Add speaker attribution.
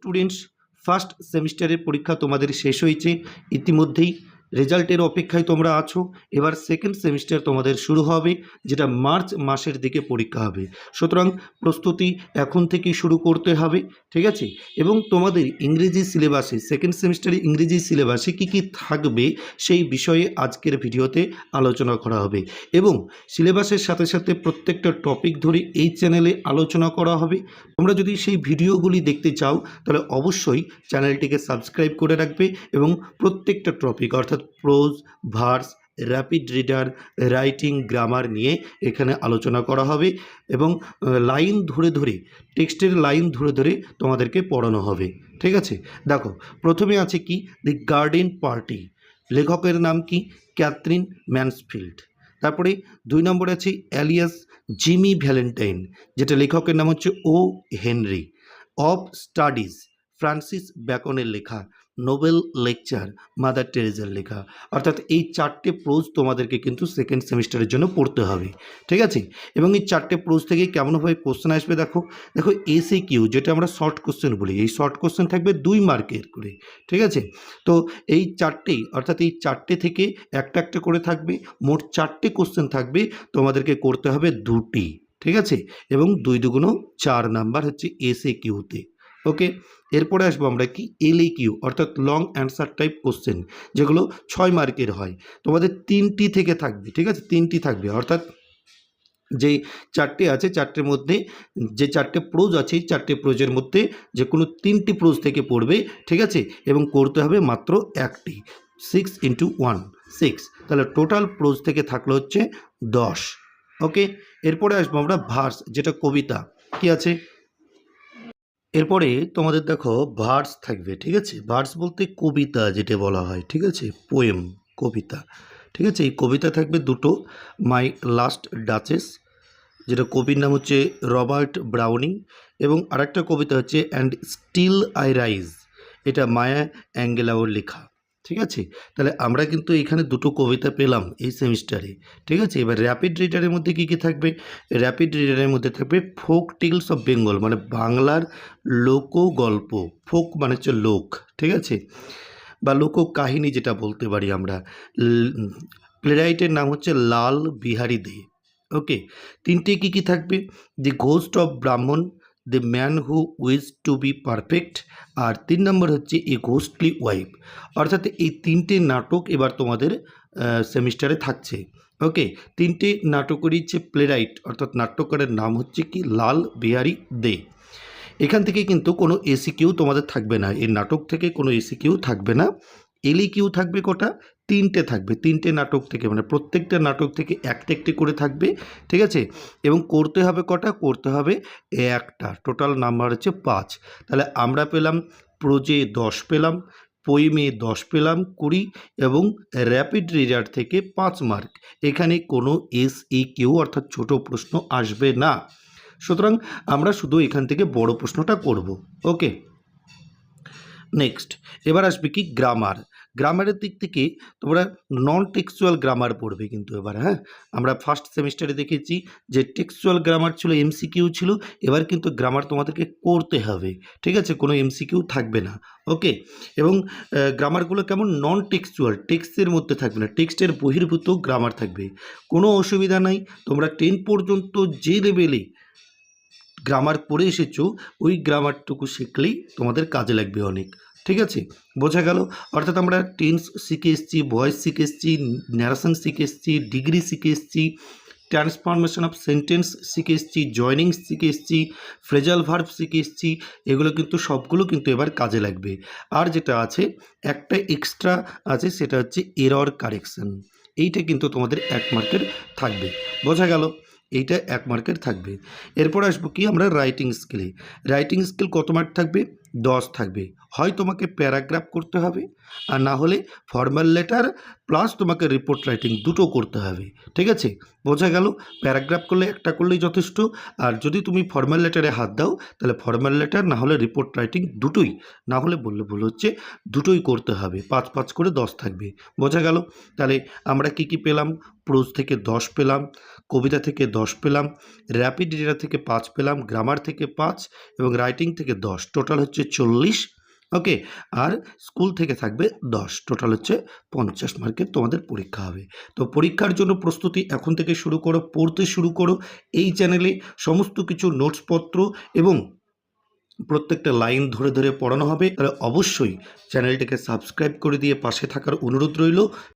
Speaker 1: Students first সেমিস্টারের পরীক্ষা তোমাদের শেষ হয়েছে। ইতিমধ্যেই রেজাল্টের অপেক্ষায় তোমরা আছো। এবার সেকেন্ড সেমিস্টার তোমাদের শুরু হবে, যেটা মার্চ মাসের দিকে পরীক্ষা হবে। সুতরাং প্রস্তুতি এখন থেকেই শুরু করতে হবে, ঠিক আছে? এবং তোমাদের ইংরেজি সিলেবাসে সেকেন্ড সেমিস্টারে ইংরেজি সিলেবাসে কী কী থাকবে সেই বিষয়ে আজকের ভিডিওতে আলোচনা করা হবে। এবং সিলেবাসের সাথে সাথে প্রত্যেকটা টপিক ধরে এই চ্যানেলে আলোচনা করা হবে। তোমরা যদি সেই ভিডিওগুলি দেখতে চাও, তাহলে অবশ্যই চ্যানেলটিকে সাবস্ক্রাইব করে রাখবে এবং প্রত্যেকটা টপিক অর্থাৎ prose verse rapid reader writing grammar নিয়ে এখানে আলোচনা করা হবে এবং লাইন ধরে ধরে, টেক্সটের লাইন ধরে ধরে তোমাদেরকে পড়ানো হবে। ঠিক আছে? দেখো, প্রথমে আছে কি? দি গার্ডেন পার্টি লেখকের নাম কি? Katherine Mansfield. তারপরে দুই নম্বরে আছে অ্যালিয়াস জিমি ভ্যালেন্টাইন, যেটা লেখকের নাম হচ্ছে O Henry. Of studies, Francis ব্যাকনের লেখা। নোবেল লেকচার মাদার টেরেজার লেখা। অর্থাৎ এই চারটে প্রোজ তোমাদেরকে কিন্তু সেকেন্ড সেমিস্টারের জন্য পড়তে হবে। ঠিক আছে? এবং এই চারটে প্রোজ থেকে কেমনভাবে কোশ্চেন আসবে দেখো? দেখো এসে কিউ যেটা আমরা শর্ট কোশ্চেন বলি, এই শর্ট কোশ্চেন থাকবে দুই মার্কের করে। ঠিক আছে? তো এই চারটে, অর্থাৎ এই চারটে থেকে একটা একটা করে থাকবে, মোট চারটে কোশ্চেন থাকবে, তোমাদেরকে করতে হবে দুটি। ঠিক আছে? এবং দুই দুগুণো চার নাম্বার হচ্ছে এসে কিউতে ওকে এরপরে আসব আমরা কি? এলএ কিউ অর্থাৎ লং অ্যান্সার টাইপ কোশ্চেন যেগুলো ছয় মার্কের হয়। তোমাদের তিনটি থেকে থাকবে, ঠিক আছে? তিনটি থাকবে, অর্থাৎ যে চারটে আছে, চারটের মধ্যে, যে চারটে প্রোজ আছে, এই চারটে প্রোজের মধ্যে যে কোনো তিনটি প্রোজ থেকে পড়বে, ঠিক আছে? এবং করতে হবে মাত্র একটি। সিক্স ইন্টু ওয়ান সিক্স তাহলে টোটাল প্রোজ থেকে থাকল হচ্ছে দশ। ওকে এরপরে আসব আমরা ভার্স যেটা কবিতা। কি আছে? এরপরে তোমাদের দেখো ভার্স থাকবে, ঠিক আছে? ভার্স বলতে কবিতা যেটা বলা হয়, ঠিক আছে? পোয়েম, কবিতা, ঠিক আছে? এই কবিতা থাকবে দুটো, মাই লাস্ট ডাচেস, যেটা কবির নাম হচ্ছে রবার্ট ব্রাউনিং, এবং আরেকটা কবিতা হচ্ছে, অ্যান্ড স্টিল আই রাইজ, এটা মায়া অ্যাঙ্গেলাওর লেখা। ঠিক আছে? তাহলে আমরা কিন্তু এখানে দুটো কবিতা পেলাম এই সেমিস্টারে ঠিক আছে? এবার র্যাপিড রিডারের মধ্যে কী কী থাকবে? র্যাপিড রিডারের মধ্যে থাকবে ফোক টেলস অফ বেঙ্গল মানে বাংলার লোক গল্প ফোক মানে হচ্ছে লোক, ঠিক আছে? বা লোক কাহিনী যেটা বলতে পারি আমরা প্লেরাইটের নাম হচ্ছে লাল বিহারী দে ওকে তিনটে কী কী থাকবে? The ghost of Brahman the man who wished to be perfect আর তিন নম্বর হচ্ছে এ ঘোস্টলি ওয়াইফ অর্থাৎ এই তিনটে নাটক এবার তোমাদের সেমিস্টারে থাকছে। ওকে তিনটে নাটকেরই যে প্লেরাইট অর্থাৎ নাট্যকারের নাম হচ্ছে কি? লাল বিহারী দে। এখান থেকে কিন্তু কোনো এসি কিউ তোমাদের থাকবে না। এই নাটক থেকে কোনো এসি কিউ থাকবে না। এলি কিউ থাকবে কটা? তিনটে থাকবে, তিনটে নাটক থেকে মানে প্রত্যেকটা নাটক থেকে একটা একটি করে থাকবে, ঠিক আছে? এবং করতে হবে কটা? করতে হবে একটা, টোটাল নাম্বার হচ্ছে পাঁচ। তাহলে আমরা পেলাম, প্রোজে দশ পেলাম, পোয়েমে দশ পেলাম কুড়ি এবং র্যাপিড রিডার থেকে পাঁচ মার্ক। এখানে কোনো এস ই কেউ অর্থাৎ ছোট প্রশ্ন আসবে না। সুতরাং আমরা শুধু এখান থেকে বড় প্রশ্নটা করব, ওকে? নেক্সট, এবার আসবে কি? গ্রামার। গ্রামারের দিক থেকে তোমরা নন টেক্সচুয়াল গ্রামার পড়বে কিন্তু এবার হ্যাঁ? আমরা ফার্স্ট সেমিস্টারে দেখেছি যে টেক্সচুয়াল গ্রামার ছিল এমসিকিউ ছিল, এবার কিন্তু গ্রামার তোমাদেরকে করতে হবে, ঠিক আছে? কোনো এমসিকিউ থাকবে না ওকে এবং গ্রামারগুলো কেমন? নন টেক্সচুয়াল টেক্সটের মধ্যে থাকবে না টেক্সটের বহির্ভূত গ্রামার থাকবে, কোনো অসুবিধা নাই, তোমরা টেন পর্যন্ত যে লেভেলে গ্রামার পড়ে এসেছ, ওই গ্রামারটুকু শিখলেই তোমাদের কাজে লাগবে অনেক ঠিক আছে? বোঝা গেল? অর্থাৎ আমরা টেন্স শিখে এসেছি ভয়েস শিখে এসেছি ন্যারেশন শিখে এসেছি ডিগ্রি শিখে এসেছি ট্রান্সফরমেশন অফ সেন্টেন্স শিখে এসেছি জয়নিং শিখে এসেছি ফ্রেজাল ভার্ব শিখে এসেছি, এগুলো কিন্তু সবগুলো কিন্তু এবার কাজে লাগবে। আর যেটা আছে, একটা এক্সট্রা আছে, সেটা হচ্ছে এরর কারেকশন এইটা কিন্তু তোমাদের এক মার্কের থাকবে। বোঝা গেল? এইটা এক মার্কের থাকবে। এরপর আসব কি আমরা রাইটিং স্কিলে রাইটিং স্কিল কত মার্ক থাকবে? দশ থাকবে। হয় তোমাকে প্যারাগ্রাফ করতে হবে, আর না হলে ফর্মাল লেটার প্লাস তোমাকে রিপোর্ট রাইটিং দুটো করতে হবে। ঠিক আছে? বোঝা গেল? প্যারাগ্রাফ করলে একটা করলেই যথেষ্ট, আর যদি তুমি ফর্মাল লেটারে হাত দাও, তাহলে ফর্মাল লেটার, না হলে রিপোর্ট রাইটিং দুটোই। না হলে বললে ভুল হচ্ছে, দুটোই করতে হবে। পাঁচ পাঁচ করে দশ থাকবে। বোঝা গেল? তাহলে আমরা কি কি পেলাম? প্রোজ থেকে দশ পেলাম, কবিতা থেকে দশ পেলাম, র্যাপিড ডেটা থেকে পাঁচ পেলাম, গ্রামার থেকে পাঁচ এবং রাইটিং থেকে দশ। টোটাল হচ্ছে চল্লিশ, ওকে? আর স্কুল থেকে থাকবে দশ। টোটাল হচ্ছে পঞ্চাশ মার্কের তোমাদের পরীক্ষা হবে। তো পরীক্ষার জন্য প্রস্তুতি এখন থেকে শুরু করো, পড়তে শুরু করো। এই চ্যানেলে সমস্ত কিছু নোটসপত্র এবং প্রত্যেকটা লাইন ধরে ধরে পড়ানো হবে। তাহলে অবশ্যই চ্যানেলটিকে সাবস্ক্রাইব করে দিয়ে পাশে থাকার অনুরোধ রইল।